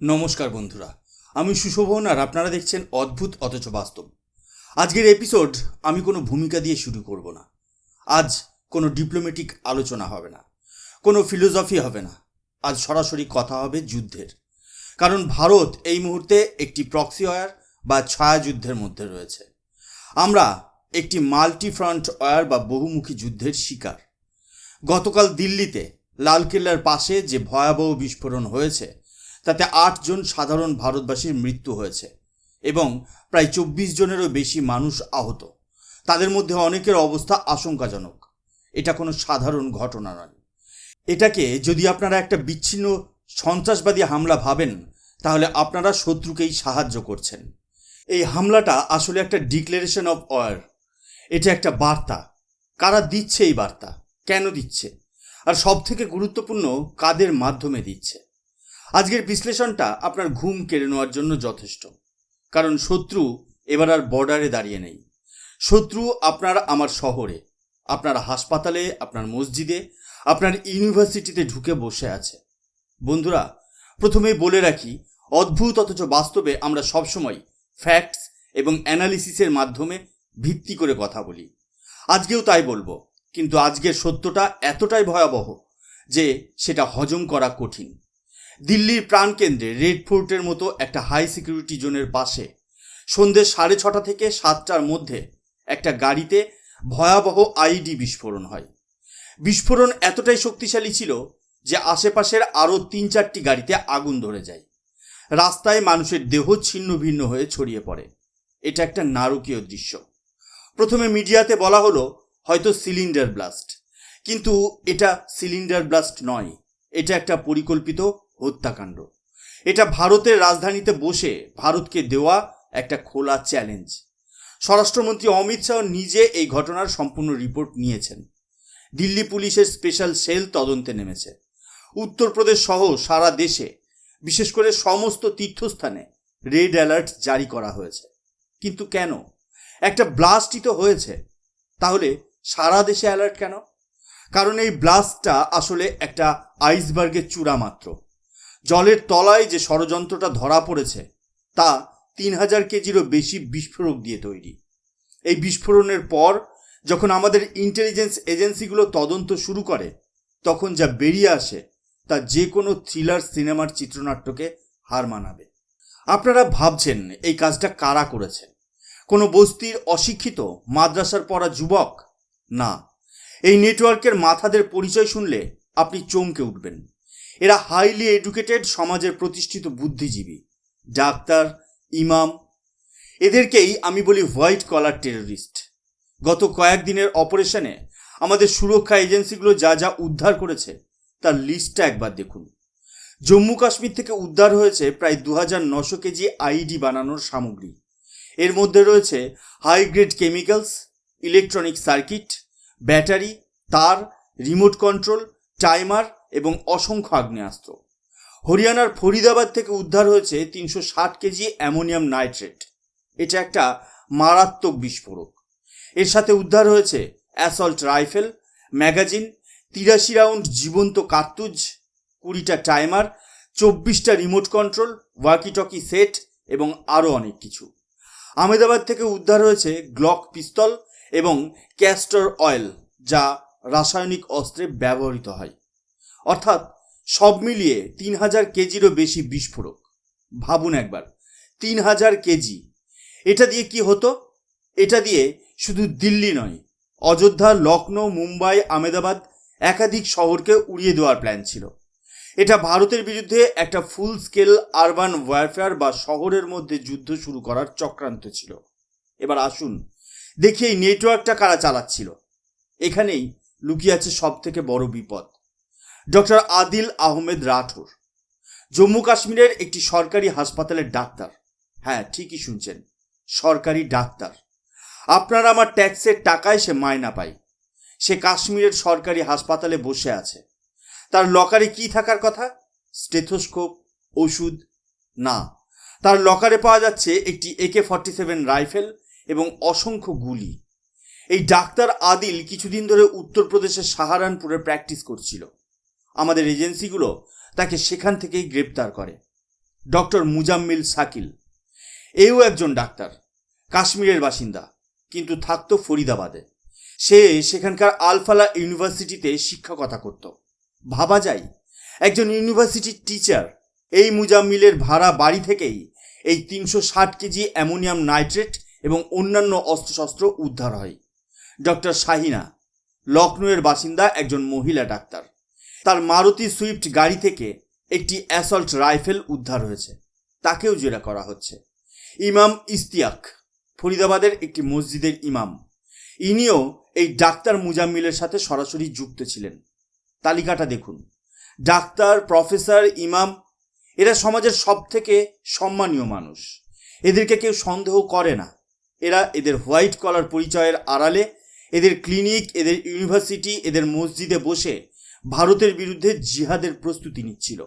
নমস্কার বন্ধুরা, আমি সুশোভন আর আপনারা দেখছেন অদ্ভুত অথচ বাস্তব। আজকের এপিসোড আমি কোনো ভূমিকা দিয়ে শুরু করব না। আজ কোনো ডিপ্লোম্যাটিক আলোচনা হবে না, কোনো ফিলোসফি হবে না। আজ সরাসরি কথা হবে যুদ্ধের। কারণ ভারত এই মুহূর্তে একটি প্রক্সি ওয়ার বা ছায়াযুদ্ধের মধ্যে রয়েছে। আমরা একটি মাল্টি ফ্রন্ট ওয়ার বা বহুমুখী যুদ্ধের শিকার। গতকাল দিল্লিতে লালকেল্লার পাশে যে ভয়াবহ বিস্ফোরণ হয়েছে তাতে আটজন সাধারণ ভারতবাসীর মৃত্যু হয়েছে এবং প্রায় চব্বিশ জনেরও বেশি মানুষ আহত। তাদের মধ্যে অনেকের অবস্থা আশঙ্কাজনক। এটা কোনো সাধারণ ঘটনা নয়। এটাকে যদি আপনারা একটা বিচ্ছিন্ন সন্ত্রাসবাদী হামলা ভাবেন, তাহলে আপনারা শত্রুকেই সাহায্য করছেন। এই হামলাটা আসলে একটা ডিক্লারেশন অফ ওয়ার এটা একটা বার্তা। কারা দিচ্ছে এই বার্তা? কেন দিচ্ছে? আর সব থেকে গুরুত্বপূর্ণ কাদের মাধ্যমে দিচ্ছে? আজকের বিশ্লেষণটা আপনার ঘুম কেড়ে নেওয়ার জন্য যথেষ্ট। কারণ শত্রু এবার আর বর্ডারে দাঁড়িয়ে নেই। শত্রু আপনার আমার শহরে, আপনার হাসপাতালে, আপনার মসজিদে, আপনার ইউনিভার্সিটিতে ঢুকে বসে আছে। বন্ধুরা প্রথমেই বলে রাখি, অদ্ভুত অথচ বাস্তবে আমরা সবসময় ফ্যাক্টস এবং অ্যানালিসিসের মাধ্যমে ভিত্তি করে কথা বলি। আজকেও তাই বলব, কিন্তু আজকের সত্যটা এতটাই ভয়াবহ যে সেটা হজম করা কঠিন। দিল্লির প্রাণকেন্দ্রে রেড ফোর্টের মতো একটা হাই সিকিউরিটি জোনের পাশে সন্ধ্যে সাড়ে ছটা থেকে সাতটার মধ্যে একটা গাড়িতে ভয়াবহ আইডি বিস্ফোরণ হয়। বিস্ফোরণ এতটাই শক্তিশালী ছিল যে আশেপাশের আরও তিন চারটি গাড়িতে আগুন ধরে যায়। রাস্তায় মানুষের দেহ ছিন্ন ভিন্ন হয়ে ছড়িয়ে পড়ে। এটা একটা নারকীয় দৃশ্য। প্রথমে মিডিয়াতে বলা হলো, হয়তো সিলিন্ডার ব্লাস্ট। কিন্তু এটা সিলিন্ডার ব্লাস্ট নয়। এটা একটা পরিকল্পিত হত্যাকাণ্ড। এটা ভারতের রাজধানীতে বসে ভারতকে দেওয়া একটা খোলা চ্যালেঞ্জ। স্বরাষ্ট্রমন্ত্রী অমিত শাহ নিজে এই ঘটনার সম্পূর্ণ রিপোর্ট নিয়েছেন। দিল্লি পুলিশের স্পেশাল সেল তদন্তে নেমেছে। উত্তরপ্রদেশ সহ সারা দেশে, বিশেষ করে সমস্ত তীর্থস্থানে রেড অ্যালার্ট জারি করা হয়েছে। কিন্তু কেন? একটা ব্লাস্টই তো হয়েছে। তাহলে সারা দেশে অ্যালার্ট কেন? কারণ এই ব্লাস্টটা আসলে একটা আইসবার্গের চূড়া মাত্র। জলের তলায় যে ষড়যন্ত্রটা ধরা পড়েছে, তা তিন হাজার কেজিরও বেশি বিস্ফোরক দিয়ে তৈরি। এই বিস্ফোরণের পর যখন আমাদের ইন্টেলিজেন্স এজেন্সিগুলো তদন্ত শুরু করে, তখন যা বেরিয়ে আসে, তা যে কোনো থ্রিলার সিনেমার চিত্রনাট্যকে হার মানাবে। আপনারা ভাবছেন, এই কাজটা কারা করেছে? কোনো বস্তির অশিক্ষিত, মাদ্রাসার পড়া যুবক? না। এই নেটওয়ার্কের মাথাদের পরিচয় শুনলে আপনি চমকে উঠবেন। এরা হাইলি এডুকেটেড সমাজের প্রতিষ্ঠিত বুদ্ধিজীবী। ডাক্তার, ইমাম, এদেরকেই আমি বলি হোয়াইট কলার টেররিস্ট গত কয়েকদিনের অপারেশনে আমাদের সুরক্ষা এজেন্সিগুলো যা যা উদ্ধার করেছে, তার লিস্টটা একবার দেখুন। জম্মু কাশ্মীর থেকে উদ্ধার হয়েছে প্রায় দু হাজার নশো কেজি আইডি বানানোর সামগ্রী। এর মধ্যে রয়েছে high grade chemicals electronic circuit battery তার রিমোট কন্ট্রোল টাইমার এবং অসংখ্য আগ্নেয়াস্ত্র। হরিয়ানার ফরিদাবাদ থেকে উদ্ধার হয়েছে তিনশো ষাট কেজি অ্যামোনিয়াম নাইট্রেট। এটা একটা মারাত্মক বিস্ফোরক। এর সাথে উদ্ধার হয়েছে অ্যাসল্ট রাইফেল, ম্যাগাজিন, তিরাশি রাউন্ড জীবন্ত কার্তুজ, কুড়িটা টাইমার, চব্বিশটা রিমোট কন্ট্রোল, ওয়াকিটকি সেট এবং আরও অনেক কিছু। আহমেদাবাদ থেকে উদ্ধার হয়েছে গ্লক পিস্তল এবং ক্যাস্টর অয়েল, যা রাসায়নিক অস্ত্রে ব্যবহৃত হয়। অর্থাৎ সব মিলিয়ে তিন হাজার কেজিরও বেশি বিস্ফোরক। ভাবুন একবার, তিন হাজার কেজি। এটা দিয়ে কি হতো? এটা দিয়ে শুধু দিল্লি নয়, অযোধ্যা লখনৌ মুম্বাই আমেদাবাদ একাধিক শহরকে উড়িয়ে দেওয়ার প্ল্যান ছিল। এটা ভারতের বিরুদ্ধে একটা ফুল স্কেল আরবান ওয়ারফেয়ার বা শহরের মধ্যে যুদ্ধ শুরু করার চক্রান্ত ছিল। এবার আসুন, দেখি এই নেটওয়ার্কটা কারা চালাচ্ছিল। এখানেই লুকিয়ে আছে সব থেকে বড় বিপদ। ডক্টর আদিল আহমেদ রাঠোর জম্মু কাশ্মীরের একটি সরকারি হাসপাতালের ডাক্তার। হ্যাঁ ঠিকই শুনছেন, সরকারি ডাক্তার। আপনারা আমার ট্যাক্সের টাকায় সে মায়না পায়। সে কাশ্মীরের সরকারি হাসপাতালে বসে আছে। তার লকারে কি থাকার কথা? স্টেথোস্কোপ, ওষুধ? না। তার লকারে পাওয়া যাচ্ছে একটি একে ফর্টি সেভেন রাইফেল এবং অসংখ্য গুলি। এই ডাক্তার আদিল কিছুদিন ধরে উত্তরপ্রদেশের সাহারানপুরে প্র্যাকটিস করছিল। আমাদের এজেন্সিগুলো তাকে সেখান থেকেই গ্রেপ্তার করে। ডক্টর মুজাম্মিল শাকিল। এও একজন ডাক্তার, কাশ্মীরের বাসিন্দা, কিন্তু থাকত ফরিদাবাদে। সে সেখানকার আলফালা ইউনিভার্সিটিতে শিক্ষকতা করত। ভাবা যায়, একজন ইউনিভার্সিটির টিচার এই মুজাম্মিলের ভাড়া বাড়ি থেকেই এই তিনশো ষাট কেজি অ্যামোনিয়াম নাইট্রেট এবং অন্যান্য অস্ত্রশস্ত্র উদ্ধার হয়। ডক্টর শাহিনা লখনৌয়ের বাসিন্দা, একজন মহিলা ডাক্তার। তার মারুতি সুইফট গাড়ি থেকে একটি অ্যাসল্ট রাইফেল উদ্ধার হয়েছে। তাকেও জেরা করা হচ্ছে। ইমাম ইস্তিয়াক ফরিদাবাদের একটি মসজিদের ইমাম। ইনিও এই ডাক্তার মুজাম্মিলের সাথে সরাসরি যুক্ত ছিলেন। তালিকাটা দেখুন। ডাক্তার, প্রফেসর, ইমাম, এরা সমাজের সব থেকে সম্মানীয় মানুষ। এদেরকে কেউ সন্দেহ করে না। এরা এদের হোয়াইট কলার পরিচয়ের আড়ালে, এদের ক্লিনিক, এদের ইউনিভার্সিটি, এদের মসজিদে বসে ভারতের বিরুদ্ধে জিহাদের প্রস্তুতি নিচ্ছিল।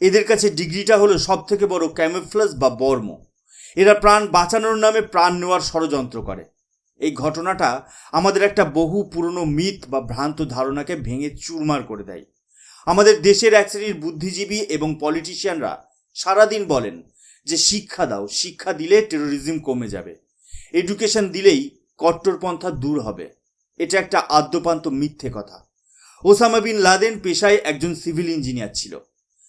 এদের কাছে ডিগ্রিটা হলো সব থেকে বড় ক্যামোফ্লাস বা বর্ম। এরা প্রাণ বাঁচানোর নামে প্রাণ নেওয়ার ষড়যন্ত্র করে। এই ঘটনাটা আমাদের একটা বহু পুরনো মিথ বা ভ্রান্ত ধারণাকে ভেঙে চুরমার করে দেয়। আমাদের দেশের এক শ্রেণির বুদ্ধিজীবী এবং পলিটিশিয়ানরা সারাদিন বলেন যে শিক্ষা দাও, শিক্ষা দিলে টেরোরিজম কমে যাবে। এডুকেশন দিলেই কট্টরপন্থা দূর হবে। এটা একটা আদ্যপান্ত মিথ্যে কথা। ওসামা বিন লাদেন পেশায় একজন সিভিল ইঞ্জিনিয়ার ছিল।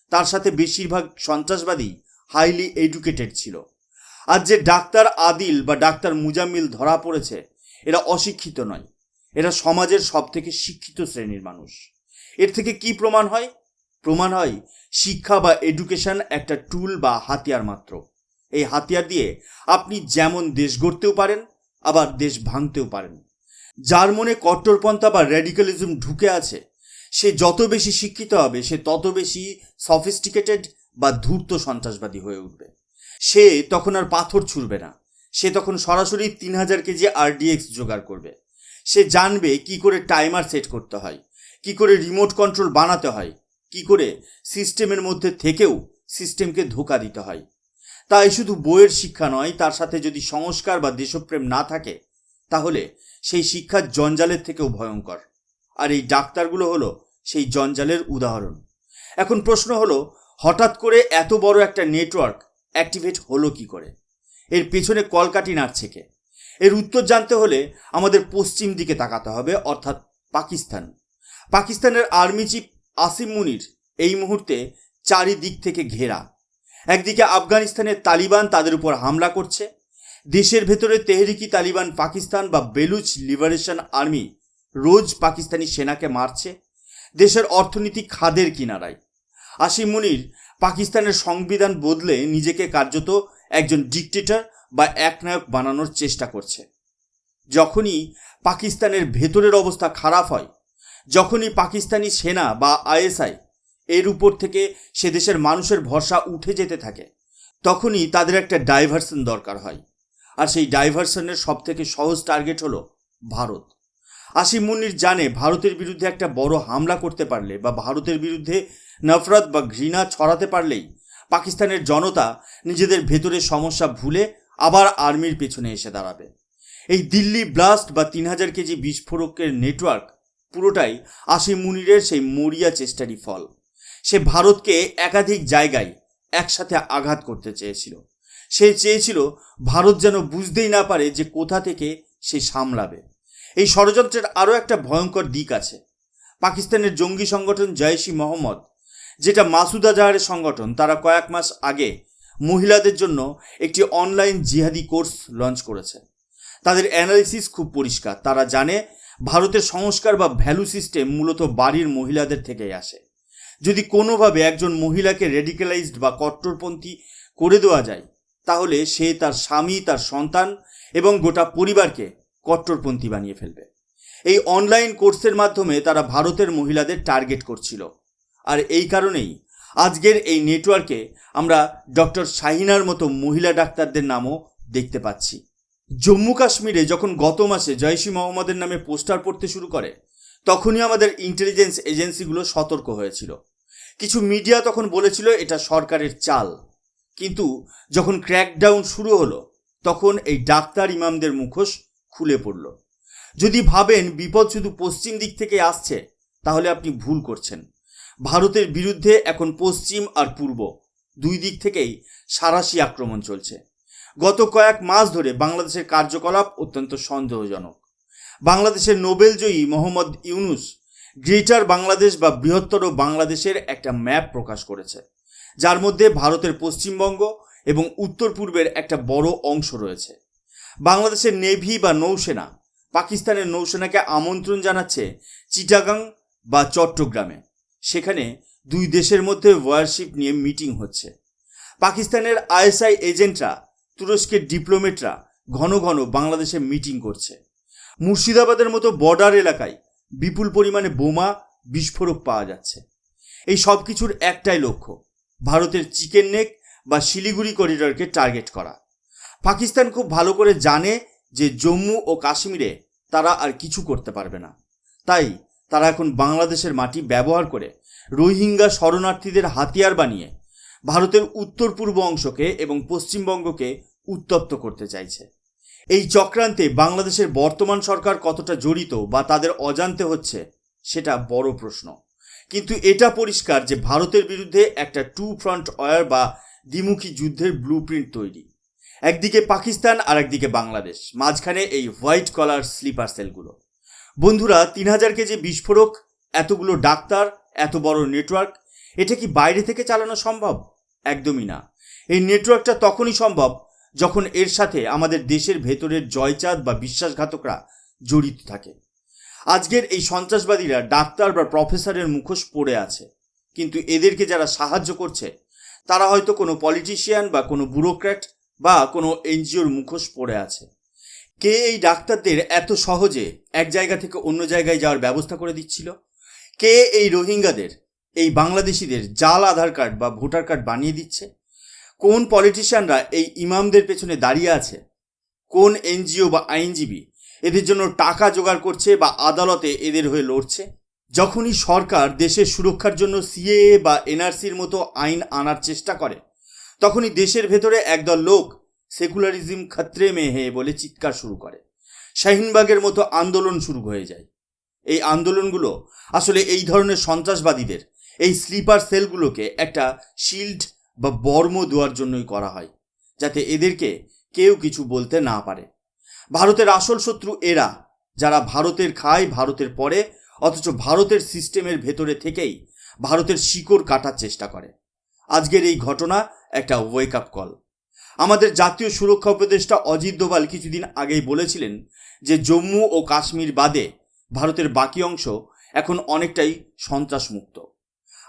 তার সাথে বেশিরভাগ সন্ত্রাসবাদী হাইলি এডুকেটেড ছিল। আর যে ডাক্তার আদিল বা ডাক্তার মুজামিল ধরা পড়েছে, এরা অশিক্ষিত নয়। এরা সমাজের সব থেকে শিক্ষিত শ্রেণির মানুষ। এর থেকে কি প্রমাণ হয়? প্রমাণ হয় শিক্ষা বা এডুকেশন একটা টুল বা হাতিয়ার মাত্র। এই হাতিয়ার দিয়ে আপনি যেমন দেশ গড়তেও পারেন, আবার দেশ ভাঙতেও পারেন। যার মনে কট্টরপন্থা বা র্যাডিক্যালিজম ঢুকে আছে, সে যত বেশি শিক্ষিত হবে, সে তত বেশি সফিস্টিকেটেড বা ধূর্ত সন্ত্রাসবাদী হয়ে উঠবে। সে তখন আর পাথর ছুঁড়বে না। সে তখন সরাসরি তিন হাজার কেজি আরডিএক্স জোগাড় করবে। সে জানবে কি করে টাইমার সেট করতে হয়, কি করে রিমোট কন্ট্রোল বানাতে হয়, কি করে সিস্টেমের মধ্যে থেকেও সিস্টেমকে ধোকা দিতে হয়। তাই শুধু বইয়ের শিক্ষা নয়, তার সাথে যদি সংস্কার বা দেশপ্রেম না থাকে, তাহলে সেই শিক্ষার জঞ্জালের থেকেও ভয়ঙ্কর। আর এই ডাক্তারগুলো হলো সেই জঞ্জালের উদাহরণ। এখন প্রশ্ন হলো, হঠাৎ করে এত বড় একটা নেটওয়ার্ক অ্যাক্টিভেট হলো কি করে? এর পেছনে কলকাটি নাড়ছে কে? এর উত্তর জানতে হলে আমাদের পশ্চিম দিকে তাকাতে হবে, অর্থাৎ পাকিস্তান। পাকিস্তানের আর্মি চিফ আসিম মুনির এই মুহূর্তে চারিদিক থেকে ঘেরা। একদিকে আফগানিস্তানের তালিবান তাদের উপর হামলা করছে দেশের ভেতরে তেহরিকি তালিবান পাকিস্তান বা বেলুচ লিবারেশন আর্মি রোজ পাকিস্তানি সেনাকে মারছে, দেশের অর্থনীতি খাদের কিনারায়। আসিম মুনির, পাকিস্তানের সংবিধান বদলে নিজেকে কার্যত একজন ডিকটেটর বা একনায়ক বানানোর চেষ্টা করছে। যখনই পাকিস্তানের ভেতরের অবস্থা খারাপ হয়, যখনই পাকিস্তানি সেনা বা আইএসআই এর উপর থেকে সে দেশের মানুষের ভরসা উঠে যেতে থাকে, তখনই তাদের একটা ডাইভারশন দরকার হয়। আর সেই ডাইভারশনের সব থেকে সহজ টার্গেট হলো ভারত। আসিম মুন্নির জানে ভারতের বিরুদ্ধে একটা বড় হামলা করতে পারলে বা ভারতের বিরুদ্ধে নফরত বা ঘৃণা ছড়াতে পারলেই পাকিস্তানের জনতা নিজেদের ভেতরের সমস্যা ভুলে আবার আর্মির পেছনে এসে দাঁড়াবে। এই দিল্লি ব্লাস্ট বা তিন হাজার কেজি বিস্ফোরকের নেটওয়ার্ক পুরোটাই আসিম মুনিরের সেই মরিয়া চেষ্টারই ফল। সে ভারতকে একাধিক জায়গায় একসাথে আঘাত করতে চেয়েছিল। সে চেয়েছিল ভারত যেন বুঝতেই না পারে যে কোথা থেকে সে সামলাবে। এই ষড়যন্ত্রের আরও একটা ভয়ঙ্কর দিক আছে। পাকিস্তানের জঙ্গি সংগঠন জয়সি মোহাম্মদ, যেটা মাসুদ আজাহারের সংগঠন, তারা কয়েক মাস আগে মহিলাদের জন্য একটি অনলাইন জিহাদি কোর্স লঞ্চ করেছে। তাদের অ্যানালিসিস খুব পরিষ্কার। তারা জানে ভারতের সংস্কার বা ভ্যালু সিস্টেম মূলত বাড়ির মহিলাদের থেকেই আসে। যদি কোনোভাবে একজন মহিলাকে রেডিক্যালাইজড বা কট্টরপন্থী করে দেওয়া যায় তাহলে সে তার স্বামী, তার সন্তান এবং গোটা পরিবারকে কট্টরপন্থী বানিয়ে ফেলবে। এই অনলাইন কোর্সের মাধ্যমে তারা ভারতের মহিলাদের টার্গেট করছিল। আর এই কারণেই আজকের এই নেটওয়ার্কে আমরা ডক্টর শাহিনার মতো মহিলা ডাক্তারদের নামও দেখতে পাচ্ছি। জম্মু কাশ্মীরে যখন গত মাসে জয়সি মোহাম্মদের নামে পোস্টার পড়তে শুরু করে, তখনই আমাদের ইন্টেলিজেন্স এজেন্সিগুলো সতর্ক হয়েছিল। কিছু মিডিয়া তখন বলেছিল এটা সরকারের চাল। কিন্তু যখন ক্র্যাকডাউন শুরু হলো, তখন এই ডাক্তার ইমামদের মুখোশ খুলে পড়ল। যদি ভাবেন বিপদ শুধু পশ্চিম দিক থেকে আসছে, তাহলে আপনি ভুল করছেন। ভারতের বিরুদ্ধে এখন পশ্চিম আর পূর্ব দুই দিক থেকেই সারাশি আক্রমণ চলছে। গত কয়েক মাস ধরে বাংলাদেশের কার্যকলাপ অত্যন্ত সন্দেহজনক। বাংলাদেশের নোবেলজয়ী মোহাম্মদ ইউনুস গ্রেটার বাংলাদেশ বা বৃহত্তর বাংলাদেশের একটা ম্যাপ প্রকাশ করেছে। যার মধ্যে ভারতের পশ্চিমবঙ্গ এবং উত্তর পূর্বের একটা বড় অংশ রয়েছে। বাংলাদেশের নেভি বা নৌসেনা, পাকিস্তানের নৌসেনাকে আমন্ত্রণ জানাচ্ছে চিটাগাং বা চট্টগ্রামে। সেখানে দুই দেশের মধ্যে ওয়ারশিপ নিয়ে মিটিং হচ্ছে। পাকিস্তানের আইএসআই এজেন্টরা, তুরস্কের ডিপ্লোমেটরা ঘন ঘন বাংলাদেশে মিটিং করছে। মুর্শিদাবাদের মতো বর্ডার এলাকায় বিপুল পরিমাণে বোমা, বিস্ফোরক পাওয়া যাচ্ছে। এই সব কিছুর একটাই লক্ষ্য ভারতের চিকেন নেক বা শিলিগুড়ি করিডরকে টার্গেট করা। পাকিস্তান খুব ভালো করে জানে যে জম্মু ও কাশ্মীরে তারা আর কিছু করতে পারবে না। তাই তারা এখন বাংলাদেশের মাটি ব্যবহার করে রোহিঙ্গা শরণার্থীদের হাতিয়ার বানিয়ে ভারতের উত্তর পূর্ব অংশকে এবং পশ্চিমবঙ্গকে উত্তপ্ত করতে চাইছে। এই চক্রান্তে বাংলাদেশের বর্তমান সরকার কতটা জড়িত বা তাদের অজান্তে হচ্ছে, সেটা বড় প্রশ্ন। কিন্তু এটা পরিষ্কার যে ভারতের বিরুদ্ধে একটা টু ফ্রন্ট ওয়ার বা দ্বিমুখী যুদ্ধের ব্লু প্রিন্ট তৈরি। একদিকে পাকিস্তান আর একদিকে বাংলাদেশ। মাঝখানে এই হোয়াইট কলার স্লিপার সেলগুলো বন্ধুরা, তিন হাজার কেজি বিস্ফোরক, এতগুলো ডাক্তার, এত বড় নেটওয়ার্ক এটা কি বাইরে থেকে চালানো সম্ভব? একদমই না। এই নেটওয়ার্কটা তখনই সম্ভব যখন এর সাথে আমাদের দেশের ভেতরের জয়চাঁদ বা বিশ্বাসঘাতকরা জড়িত থাকে। আজকের এই সন্ত্রাসবাদীরা ডাক্তার বা প্রফেসরের মুখোশ পড়ে আছে। কিন্তু এদেরকে যারা সাহায্য করছে, তারা হয়তো কোনো পলিটিশিয়ান বা কোনো ব্যুরোক্র্যাট বা কোনো এনজিওর মুখোশ পড়ে আছে। কে এই ডাক্তারদের এত সহজে এক জায়গা থেকে অন্য জায়গায় যাওয়ার ব্যবস্থা করে দিচ্ছিল? কে এই রোহিঙ্গাদের, এই বাংলাদেশিদের জাল আধার কার্ড বা ভোটার কার্ড বানিয়ে দিচ্ছে? কোন পলিটিশিয়ানরা এই ইমামদের পেছনে দাঁড়িয়ে আছে? কোন এনজিও বা আইনজীবী এদের জন্য টাকা জোগাড় করছে বা আদালতে এদের হয়ে লড়ছে। যখনই সরকার দেশের সুরক্ষার জন্য সিএএ বা এনআরসির মতো আইন আনার চেষ্টা করে, তখনই দেশের ভেতরে একদল লোক সেকুলারিজম খত্রে মেহে বলে চিৎকার শুরু করে। শাহিনবাগের মতো আন্দোলন শুরু হয়ে যায়। এই আন্দোলনগুলো আসলে এই ধরনের সন্ত্রাসবাদীদের, এই স্লিপার সেলগুলোকে একটা শিল্ড বা বর্ম দেওয়ার জন্যই করা হয়, যাতে এদেরকে কেউ কিছু বলতে না পারে। ভারতের আসল শত্রু এরা, যারা ভারতের খায়, ভারতের পরে, অথচ ভারতের সিস্টেমের ভেতরে থেকেই ভারতের শিকড় কাটার চেষ্টা করে। আজকের এই ঘটনা একটা ওয়েক আপ কল আমাদের জাতীয় সুরক্ষা উপদেষ্টা অজিত দোভাল কিছুদিন আগেই বলেছিলেন যে জম্মু ও কাশ্মীর বাদে ভারতের বাকি অংশ এখন অনেকটাই সন্ত্রাসমুক্ত।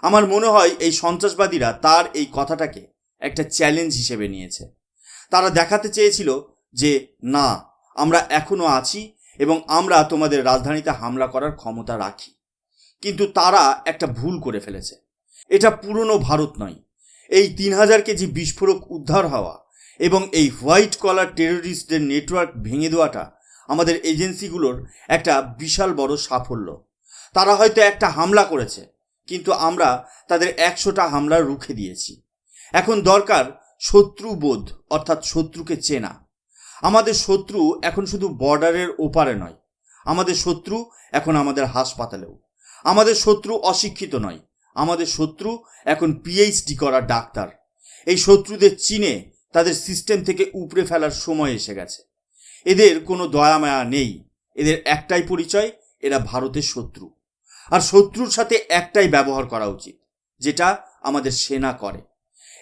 আমার মনে হয় এই সন্ত্রাসবাদীরা তার এই কথাটাকে একটা চ্যালেঞ্জ হিসেবে নিয়েছে। তারা দেখাতে চেয়েছিল যে না আমরা এখনও আছি এবং আমরা তোমাদের রাজধানীতে হামলা করার ক্ষমতা রাখি। কিন্তু তারা একটা ভুল করে ফেলেছে। এটা পুরনো ভারত নয়। এই তিন হাজার কেজি বিস্ফোরক উদ্ধার হওয়া এবং এই হোয়াইট কলার টেররিস্টদের নেটওয়ার্ক ভেঙে দেওয়াটা আমাদের এজেন্সিগুলোর একটা বিশাল বড় সাফল্য। তারা হয়তো একটা হামলা করেছে, কিন্তু আমরা তাদের একশোটা হামলা রুখে দিয়েছি। এখন দরকার শত্রুবোধ, অর্থাৎ শত্রুকে চেনা। আমাদের শত্রু এখন শুধু বর্ডারের ওপারে নয়। আমাদের শত্রু এখন আমাদের হাসপাতালেও। আমাদের শত্রু অশিক্ষিত নয়। আমাদের শত্রু এখন পিএইচডি করা ডাক্তার। এই শত্রুদের চিনে তাদের সিস্টেম থেকে উপড়ে ফেলার সময় এসে গেছে। এদের কোনো দয়া মায়া নেই। এদের একটাই পরিচয়, এরা ভারতের শত্রু। আর শত্রুর সাথে একটাই ব্যবহার করা উচিত, যেটা আমাদের সেনা করে।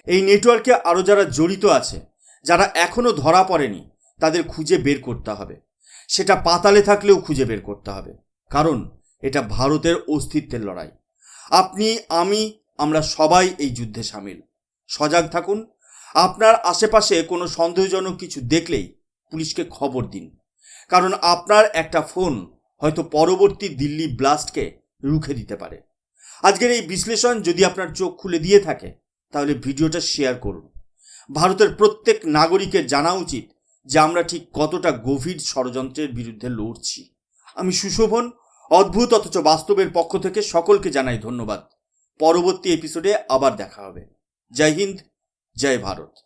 এই নেটওয়ার্কে আরও যারা জড়িত আছে, যারা এখনও ধরা পড়েনি তাদের খুঁজে বের করতে হবে। সেটা পাতালে থাকলেও খুঁজে বের করতে হবে। কারণ, এটা ভারতের অস্তিত্বের লড়াই। আপনি, আমি, আমরা সবাই এই যুদ্ধে সামিল। সজাগ থাকুন। আপনার আশেপাশে কোনো সন্দেহজনক কিছু দেখলেই পুলিশকে খবর দিন। কারণ আপনার একটা ফোন হয়তো পরবর্তী দিল্লি ব্লাস্টকে রুখে দিতে পারে। আজকের এই বিশ্লেষণ যদি আপনার চোখ খুলে দিয়ে থাকে, তাহলে ভিডিওটা শেয়ার করুন। ভারতের প্রত্যেক নাগরিকের জানা উচিত যে আমরা ঠিক কতটা গভীর ষড়যন্ত্রের বিরুদ্ধে লড়ছি। আমি সুশোভন, অদ্ভুত অথচ বাস্তবের পক্ষ থেকে সকলকে জানাই ধন্যবাদ। পরবর্তী এপিসোডে আবার দেখা হবে। জয় হিন্দ, জয় ভারত।